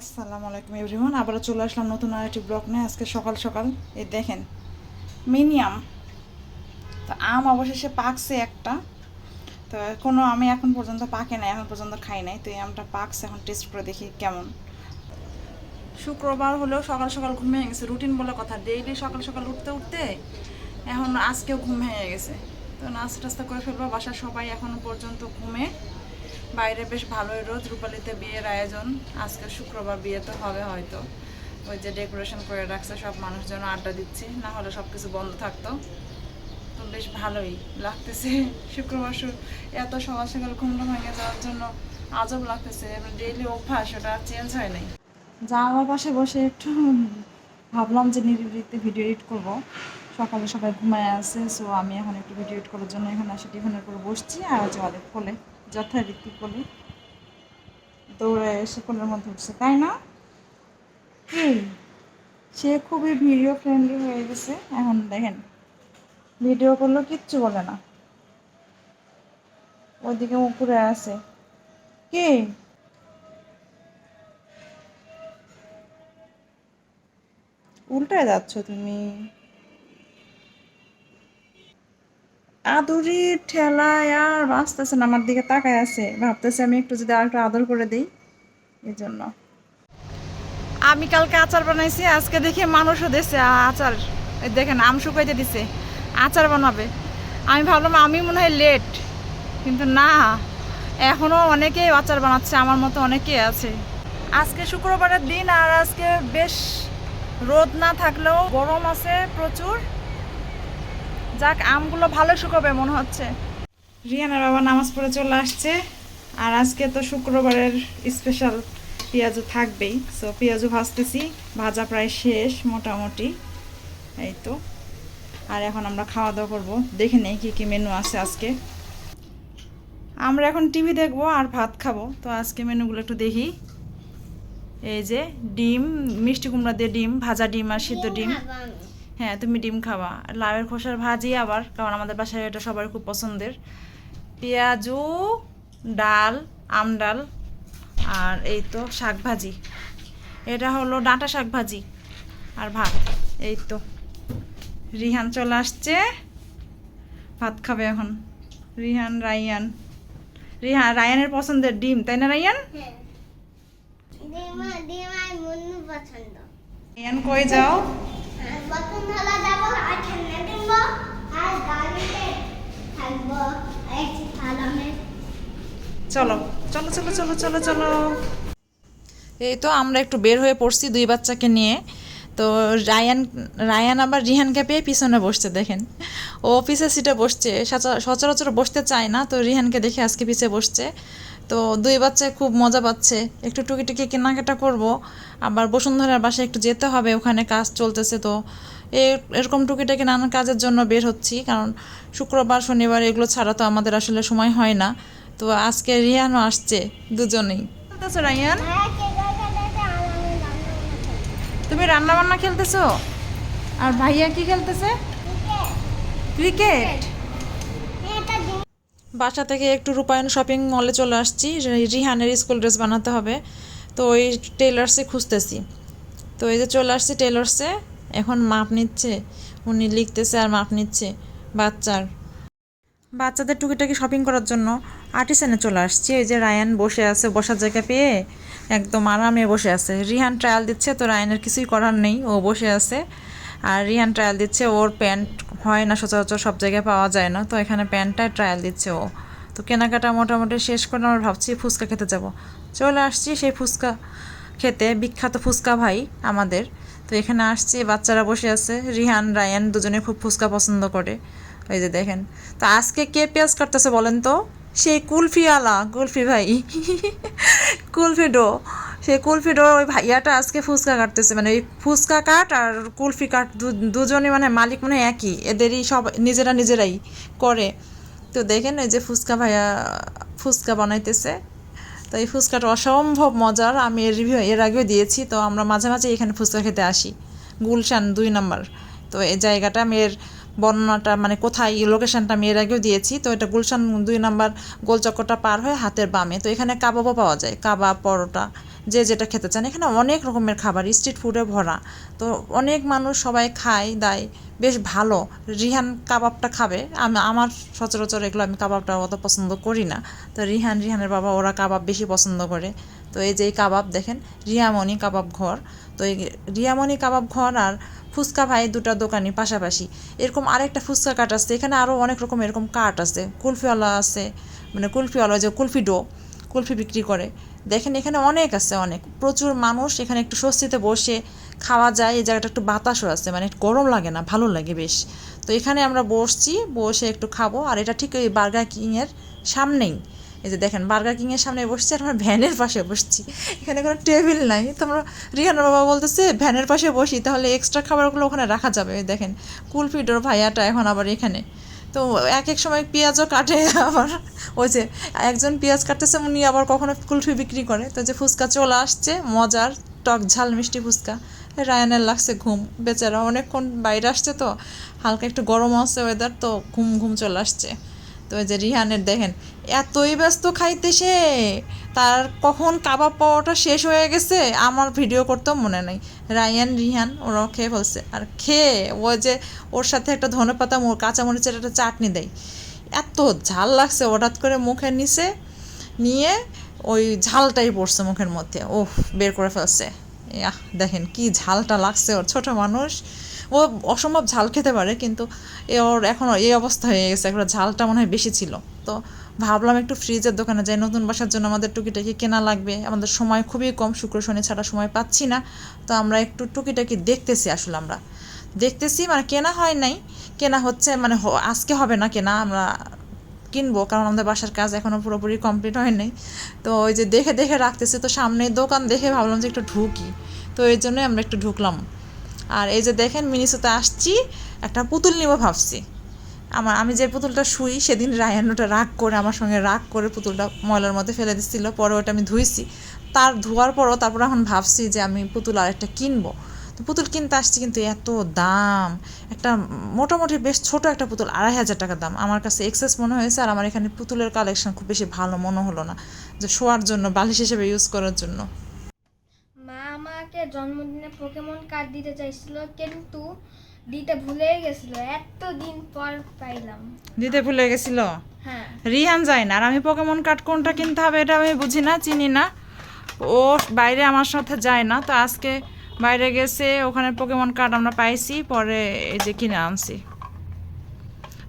আসসালামু আলাইকুম এভরিওয়ান, আবারও চলে আসলাম নতুন আরেকটি ব্লগ নিয়ে আজকে সকাল সকাল। এই দেখেন মিনি আম তো আম অবশেষে পাকছে একটা। তো কোনো আমি এখন পর্যন্ত পাকে নাই, এখন পর্যন্ত খাই নাই, তো এই আমটা পাকছে, এখন টেস্ট করে দেখি কেমন। শুক্রবার হলেও সকাল সকাল ঘুম ভেঙে গেছে রুটিন বলে কথা ডেইলি সকাল সকাল উঠতে উঠতে এখন আজকেও ঘুম ভেঙে গেছে। তো নাস্তা টাস্তা করে ফেলব, বাসার সবাই এখনও পর্যন্ত ঘুমে। বাইরে বেশ ভালোই রোদ, রূপালিতে বিয়ের আয়োজন। আজকে শুক্রবার বিয়ে তো হবে হয়তো। ওই যে ডেকোরেশন করে রাখছে সব মানুষজন, আড্ডা দিচ্ছে, না হলে সব কিছু বন্ধ থাকতো। তো বেশ ভালোই লাগতেছে। শুক্রবার এত সকাল সকাল ঘুমটা ভেঙে যাওয়ার জন্য আজব লাগতেছে। ডেইলি অভ্যাস, ওটা চেঞ্জ হয় নাই। যা আমার পাশে বসে একটু ভাবলাম যে নিরিবিলিতে ভিডিও এডিট করব। সকালে সবাই ঘুমায় আছে সো আমি এখন একটু ভিডিও এডিট করার জন্য এখানে আসে, টিফিনের করে বসছি আর অনেক কোলে। যথারীতি কোলে দৌড়ে এসে কোলের মধ্যে উঠছে, তাই না? কি সে খুবই ভিডিও ফ্রেন্ডলি হয়ে গেছে। এখন দেখেন ভিডিও করলেও কিচ্ছু বলে না। ওইদিকে মুকুরে আছে। কি? উল্টায় যাচ্ছ তুমি। আদুরির ঠেলায় আর বাঁচতেছে না, আমার দিকে তাকায় আছে। ভাবতেছে আমি একটু যদি আর একটু আদর করে দিই এই জন্য আমি কালকে আচার বানাইছি, আজকে দেখি মানুষও দিছে আচার। দেখেন, আম শুকাইতে দিছে, আচার বানাবে। আমি ভাবলাম, আমি মনে হয় লেট কিন্তু না এখনও অনেকেই আচার বানাচ্ছে, আমার মতো অনেকেই আছে। আজকে শুক্রবারের দিন আর আজকে বেশ রোদ না থাকলেও গরম আছে প্রচুর। যাক, আমগুলো ভালো শুকাবে মনে হচ্ছে। রিয়ানার বাবা নামাজ পড়ে চলে আসছে, আর আজকে তো শুক্রবারের স্পেশাল পেঁয়াজু থাকবেই। সো পেঁয়াজু ভাজতেছি, ভাজা প্রায় শেষ মোটামুটি, এই তো। আর এখন আমরা খাওয়া দাওয়া করব, দেখে নেই কী কী মেনু আছে আজকে। আমরা এখন টিভি দেখব আর ভাত খাব, তো আজকে মেনুগুলো একটু দেখি। এই যে ডিম, মিষ্টি কুমড়া দিয়ে ডিম, ভাজা ডিম আর সিদ্ধ ডিম। হ্যাঁ তুমি ডিম খাবা। আর লাউয়ের খোসার ভাজি আবার কারণ আমাদের বাসায় এটা সবার খুব পছন্দের। পেঁয়াজু ডাল আম ডাল আর এই তো শাক ভাজি। এটা হলো ডাঁটা শাক ভাজি আর ভাত। এই তো। রিহান চলে আসছে। ভাত খাবে এখন। রিহান রায়ান রিহান রায়ানের পছন্দের ডিম তাই না রায়ান পছন্দ। রায়ান কই যাও? চলো চলো চলো চলো চলো চলো। এই তো আমরা একটু বের হয়ে পড়ছি দুই বাচ্চাকে নিয়ে। তো রায়ান রায়ান আবার রিহানকে পেয়ে পিছনে বসছে, দেখেন। ও পিছের সিটে বসছে, সচা- সচরাচর বসতে চায় না, তো রিহানকে দেখে আজকে পিছে বসছে। তো দুই বাচ্চায় খুব মজা পাচ্ছে। একটু টুকি টুকি কেনাকাটা করব। আবার বসুন্ধরার বাসায় একটু যেতে হবে ওখানে কাজ চলতেছে তো। এরকম টুকিটাকি নানান কাজের জন্য বের হচ্ছি কারণ শুক্রবার শনিবার এগুলো ছাড়া তো আমাদের আসলে সময় হয় না। তো আজকে রিয়ানও আসছে দুজনেই। রায়ান? হ্যাঁ তুমি রান্না বান্না খেলতেছো? আর ভাইয়া কি খেলতেছে। ক্রিকেট। বাসা থেকে একটু রূপায়ণ শপিং মলে চলে আসছি। রিহানের স্কুল ড্রেস বানাতে হবে। তো ওই টেলার্সে খুঁজতেছি। তো এই যে চলে আসছি টেলার্সে এখন মাপ নিচ্ছে। উনি লিখতেছে আর মাপ নিচ্ছে। বাচ্চার। বাচ্চাদের টুকিটাকি শপিং করার জন্য আর্টিসানে চলে আসছি। এই যে রায়ান বসে আছে বসার জায়গা পেয়ে। একদম আরামে বসে আছে। রিহান ট্রায়াল দিচ্ছে, তো রায়ানের কিছুই করার নেই। ও বসে আছে। আর রিহান ট্রায়াল দিচ্ছে, ওর প্যান্ট হয় না, সচরাচর সব জায়গায় পাওয়া যায় না। তো এখানে প্যান্টটা ট্রায়াল দিচ্ছে ও। তো কেনাকাটা মোটামুটি শেষ করে আমরা ভাবছি ফুচকা খেতে যাব। চলে আসছি সেই ফুচকা খেতে, বিখ্যাত ফুচকা ভাই আমাদের। তো এখানে আসছি, বাচ্চারা বসে আছে রিহান রায়ান দুজনে খুব ফুচকা পছন্দ করে। ওই যে দেখেন। তো আজকে কে পেঁয়াজ কাটতেছে বলেন তো? সেই কুলফিওয়ালা কুলফি ভাই। কুলফি ডো। সেই কুলফি ডো, ওই ভাইয়াটা আজকে ফুচকা কাটতেছে মানে ওই ফুচকা কাট আর কুলফি কাট দু- দুজনই মানে মালিক মানে একই, এদেরই সব নিজেরা নিজেরাই করে। তো দেখেন এই যে ফুচকা ভাইয়া ফুচকা বানাইতেছে। তো এই ফুচকাটা অসম্ভব মজার, আমি এর রিভিউ এর আগেও দিয়েছি, তো আমরা মাঝে মাঝে এখানে ফুচকা খেতে আসি। গুলশান দুই নম্বর। তো এই জায়গাটা আমি এর বর্ণনাটা মানে কোথায় লোকেশনটা আমি এর আগেও দিয়েছি। তো এটা গুলশান দুই নাম্বার গোলচক্করটা পার হয়ে হাতের বামে। তো এখানে কাবাবও পাওয়া যায়, কাবাব, পরোটা। যে যেটা খেতে চান। এখানে অনেক রকমের খাবার স্ট্রিট ফুডে ভরা। তো অনেক মানুষ সবাই খায়, দায়। বেশ ভালো। রিহান কাবাবটা খাবে। আমি, আমার সচরাচর এগুলো আমি কাবাবটা অত পছন্দ করি না। তো রিহান, রিহানের বাবা, ওরা কাবাব বেশি পছন্দ করে। তো এই যে এই কাবাব দেখেন, রিয়ামণি কাবাব ঘর। তো এই রিয়ামণি কাবাব ঘর আর ফুচকা ভাই দুটা দোকানই পাশাপাশি। এরকম আরেকটা ফুচকা কাট আছে। এখানে আরও অনেক রকম এরকম কাট আছে। কুলফিওয়ালা আছে মানে কুলফিওয়ালা যে কুলফি ডো, কুলফি বিক্রি করে। দেখেন এখানে অনেক আছে, অনেক। প্রচুর মানুষ এখানে একটু স্বস্তিতে বসে খাওয়া যায়, এই জায়গাটা একটু বাতাসও আছে মানে গরম লাগে না, ভালো লাগে বেশ। তো এখানে আমরা বসছি, বসে একটু খাব, আর এটা ঠিক ওই বার্গার কিংয়ের সামনেই। এই যে দেখেন বার্গার কিংয়ের সামনে বসছি আর আমরা ভ্যানের পাশে বসছি। এখানে কোনো টেবিল নাই, তোমরা, রিহানের বাবা বলতেছে, ভ্যানের পাশে বসি, তাহলে এক্সট্রা খাবারগুলো ওখানে রাখা যাবে। দেখেন কুলফিডোর ভাইয়াটা এখন আবার এখানে। তো এক এক সময় পেঁয়াজও কাটে আবার। ওই যে একজন পেঁয়াজ কাটতেছে, উনি আবার কখনো কুলফি বিক্রি করে। তো যে ফুচকা চলে আসছে, মজার টক ঝাল মিষ্টি ফুচকা। রায়ানের লাগছে ঘুম, বেচারা অনেকক্ষণ বাইরে আসছে তো, হালকা একটু গরম আছে ওয়েদার তো ঘুম ঘুম চলে আসছে। তো যে রিহানের দেখেন, এতই ব্যস্ত খাইতে সে। তার কখন কাবাব পাওয়াটা শেষ হয়ে গেছে, আমার ভিডিও করতেও মনে নেই। রায়ান, রিহান, ওরাও খেয়ে ফেলছে। আর খেয়ে ও যে ওর সাথে একটা ধনে পাতা কাঁচামরিচের একটা চাটনি দেয়। এত ঝাল লাগছে, হঠাৎ করে মুখে নিচে নিয়ে ওই ঝালটাই পড়ছে মুখের মধ্যে। ওহ বের করে ফেলছে। দেখেন কি ঝালটা লাগছে ওর ছোট মানুষ। ও অসম্ভব ঝাল খেতে পারে, কিন্তু এ ওর এখন এই অবস্থা হয়ে গেছে একটা ঝালটা মনে হয় বেশি ছিল। তো ভাবলাম একটু ফ্রিজের দোকানে যাই, নতুন বাসার জন্য আমাদের টুকিটাকি কেনা লাগবে। আমাদের সময় খুবই কম, শুক্র শনি ছাড়া সময় পাচ্ছি না। তো আমরা একটু টুকিটাকি দেখতেছি আসলে আমরা। দেখতেছি মানে কেনা হয় নাই, কেনা হচ্ছে মানে আজকে হবে না কেনা, আমরা কিনবো, কারণ আমাদের বাসার কাজ এখনও পুরোপুরি কমপ্লিট হয় নাই। তো ওই যে দেখে দেখে রাখতেছে, তো সামনে দোকান দেখে ভাবলাম যে একটু ঢুকি। তো এই জন্যই আমরা একটু ঢুকলাম। আর এই যে দেখেন মিনিসোতে আসছি, একটা পুতুল নিব ভাবছি। আমার, আমি যে পুতুলটা শুই, সেদিন রায়ান ওটা রাগ করে, আমার সঙ্গে রাগ করে পুতুলটা ময়লার মধ্যে ফেলে দিচ্ছিল পরে ওটা আমি ধুইছি। তার ধোয়ার পরও তারপর এখন ভাবছি যে আমি পুতুল আর একটা কিনবো। তো পুতুল কিনতে আসছি কিন্তু এত দাম, একটা মোটামুটি বেশ ছোট একটা পুতুল, আড়াই হাজার টাকা দাম। আমার কাছে এক্সেস মনে হয়েছে আর আমার এখানে পুতুলের কালেকশন খুব বেশি ভালো মনে হলো না, যে শোয়ার জন্য, বালিশ হিসেবে ইউজ করার জন্য। আমাকে জন্মদিনে পোকেমন কার্ড দিতে চাইছিল কিন্তু দিতে ভুলে গেছিল। এতদিন পর পাইলাম। দিতে ভুলে গেছিল? হ্যাঁ। রিহান যায় না। আর আমি পোকেমন কার্ড কোনটা কিনতে হবে এটা আমি বুঝি না চিনি না। ও বাইরে আমার সাথে যায় না তো আজকে বাইরে গেছে ওখানে পোকেমন কার্ড আমরা পাইছি পরে এই যে কিনে আনছি।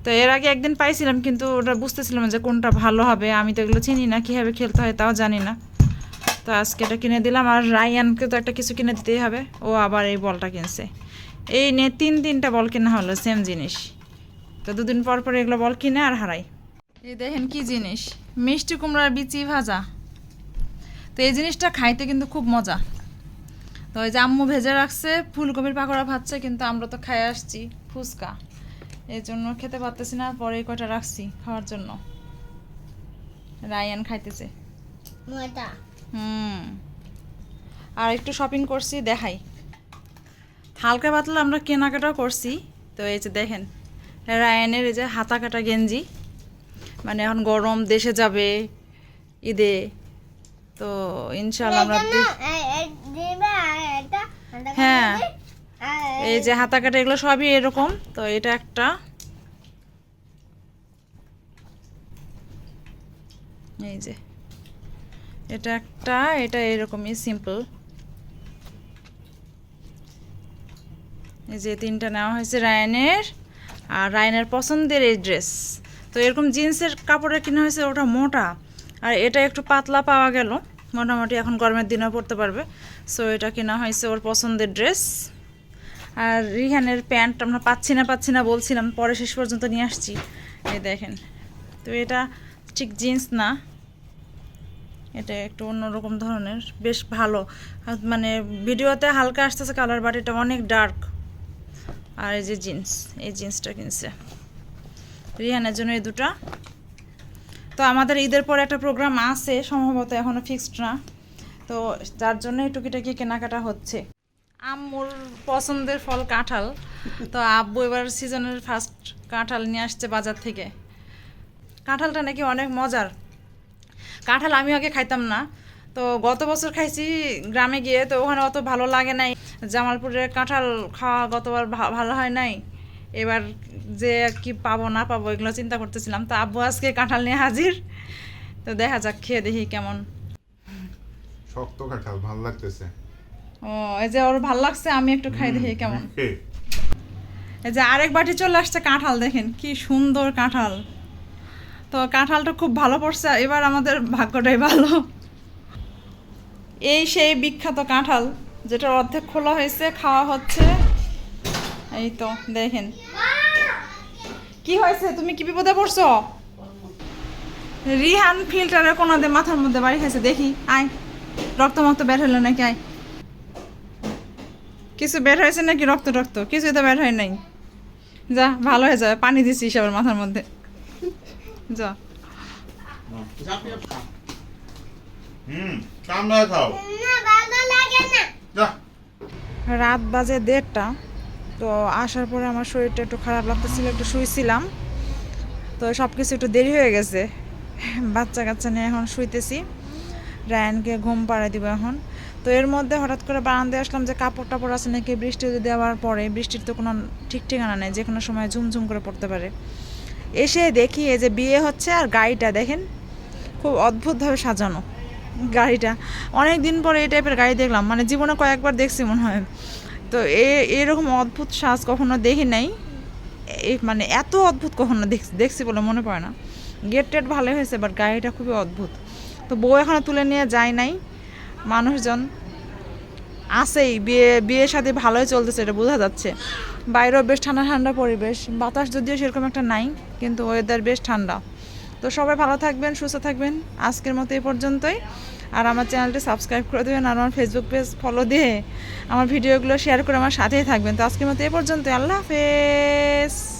তো এর আগে একদিন পাইছিলাম কিন্তু ওটা বুঝতেছিলাম যে কোনটা ভালো হবে। আমি তো এগুলো চিনি না কীভাবে খেলতে হয় তাও জানি না। তো আজকে এটা কিনে দিলাম। আর রায়ানকে তো একটা কিছু কিনে দিতেই হবে। ও আবার এই বলটা কিনছে। এই নিয়ে তিন তিনটা বল কেনা হলো সেম জিনিস। তো দুদিন পর পর এগুলো বল কিনে আর হারাই। এই দেখেন কি জিনিস। মিষ্টি কুমড়ার বিচি ভাজা। তো এই জিনিসটা খাইতে কিন্তু খুব মজা। তো ওই যে আম্মু ভেজে রাখছে, ফুলকপির পাকোড়া ভাজছে, কিন্তু আমরা তো খাই আসছি ফুচকা। এই জন্য খেতে পারতেছি না, পরে কয়টা রাখছি খাওয়ার জন্য। রায়ান খাইতেছে। মজা হুম। আর একটু শপিং করছি দেখাই। হালকা পাতলা আমরা কেনাকাটাও করছি। তো এই যে দেখেন রায়ানের এই যে হাতা কাটা গেঞ্জি। মানে এখন গরম দেশে যাবে ঈদে। তো ইনশাল্লাহ আমরা হ্যাঁ। এই যে হাতা কাটা এগুলো সবই এরকম। তো এটা একটা। এই যে। এটা একটা, এটা এরকমই সিম্পল এই যে তিনটা নেওয়া হয়েছে রায়নের, আর রায়নের পছন্দের এই ড্রেস তো এরকম জিন্সের কাপড়ের কিনা হয়েছে, ওটা মোটা। আর এটা একটু পাতলা পাওয়া গেল। মোটামুটি এখন গরমের দিনেও পরতে পারবে। সো এটা কিনা হয়েছে ওর পছন্দের ড্রেস আর রিহানের প্যান্ট আমরা পাচ্ছি না পাচ্ছি না বলছিলাম, পরে শেষ পর্যন্ত নিয়ে আসছি। এই দেখেন। তো এটা ঠিক জিন্স না। এটা একটু অন্যরকম ধরনের, বেশ ভালো। মানে ভিডিওতে হালকা আসতেছে কালার বাট এটা অনেক ডার্ক আর এই যে জিন্স এই জিন্সটা কিনছে। রিহানের জন্য এই দুটা। তো আমাদের ঈদের পরে একটা প্রোগ্রাম আছে, সম্ভবত এখনও ফিক্সড না। তো যার জন্য টুকিটাকি কেনাকাটা হচ্ছে। আম্মুর পছন্দের ফল কাঁঠাল। তো আব্বু এবার সিজনের ফার্স্ট কাঁঠাল নিয়ে আসছে বাজার থেকে। কাঁঠালটা নাকি অনেক মজার। কাঁঠাল আমি আগে খাইতাম না। তো গত বছর খাইছি গ্রামে গিয়ে তো ওখানে অত ভালো লাগে নাই। জামালপুরের কাঁঠাল খাওয়া গতবার ভালো হয় নাই। এবার যে কি পাবো না পাবো এগুলো চিন্তা করতেছিলাম। তো আব্বু আজকে কাঁঠাল নিয়ে হাজির। তো দেখা যাক খেয়ে দেখি কেমন। শক্ত কাঁঠাল ভালো লাগতেছে। ও এই যে ওর ভালো লাগছে আমি একটু খাই দেখি কেমন। এই যে আরেক বাটি চলে আসছে কাঁঠাল দেখেন কি সুন্দর কাঁঠাল। তো কাঁঠালটা খুব ভালো পড়ছে, এবার আমাদের ভাগ্যটাই ভালো। এই সেই বিখ্যাত কাঁঠাল যেটা অর্ধেক খোলা হয়েছে, খাওয়া হচ্ছে। এই তো, দেখেন। কি হয়েছে? তুমি কি বিপদে পড়ছো? রিহান ফিল্টারের কোনাতে মাথার মধ্যে বাড়ি খাইছে, দেখি, আয়। রক্ত মক্ত বের হলো নাকি, আয়। কিছু বের হয়েছে নাকি? রক্ত রক্ত। কিছুই তো বের হয় নাই। যা, ভালো হয়ে যাবে, পানি দিছিস আবার মাথার মধ্যে। যা। হুম কামড়া খাও। যা। রাত বাজে দেড়টা তো আসার পরে আমার শরীরটা একটু খারাপ লাগতেছিল একটু শুয়েছিলাম তো সব কিছু একটু দেরি হয়ে গেছে। বাচ্চা কাচ্চা নিয়ে এখন শুইতেছি। রায়ানকে ঘুম পাড়াই দিব এখন। তো এর মধ্যে হঠাৎ করে বারান্দায় আসলাম যে কাপড় টাপড় আছে নাকি বৃষ্টি যদি আবার পড়ে বৃষ্টির তো কোনো ঠিক ঠিকানা নেই যে কোনো সময় ঝুমঝুম করে পড়তে পারে। এসে দেখি এই যে বিয়ে হচ্ছে আর গাড়িটা দেখেন, খুব অদ্ভুতভাবে সাজানো গাড়িটা। অনেক দিন পরে এই টাইপের গাড়ি দেখলাম মানে জীবনে কয়েকবার দেখছি মনে হয়। তো এ, এরকম অদ্ভুত সাজ কখনো দেখি নাই। মানে এত অদ্ভুত কখনো দেখছি দেখছি বলে মনে পড়ে না। গেট টেট ভালোই হয়েছে বাট গাড়িটা খুবই অদ্ভুত। তো বউ এখনও তুলে নিয়ে যায় নাই। মানুষজন আছেই, বিয়ে বিয়ের সাথে ভালোই চলতেছে, এটা বোঝা যাচ্ছে। বাইরেও বেশ ঠান্ডা ঠান্ডা পরিবেশ, বাতাস যদিও সেরকম একটা নাই, কিন্তু ওয়েদার বেশ ঠান্ডা। তো সবাই ভালো থাকবেন, সুস্থ থাকবেন, আজকের মতো এই পর্যন্তই। আর আমার চ্যানেলটি সাবস্ক্রাইব করে দেবেন, আর আমার ফেসবুক পেজ ফলো দিয়ে আমার ভিডিওগুলো শেয়ার করে আমার সাথেই থাকবেন। তো আজকের মতো এই পর্যন্তই, আল্লাহ হাফেজ।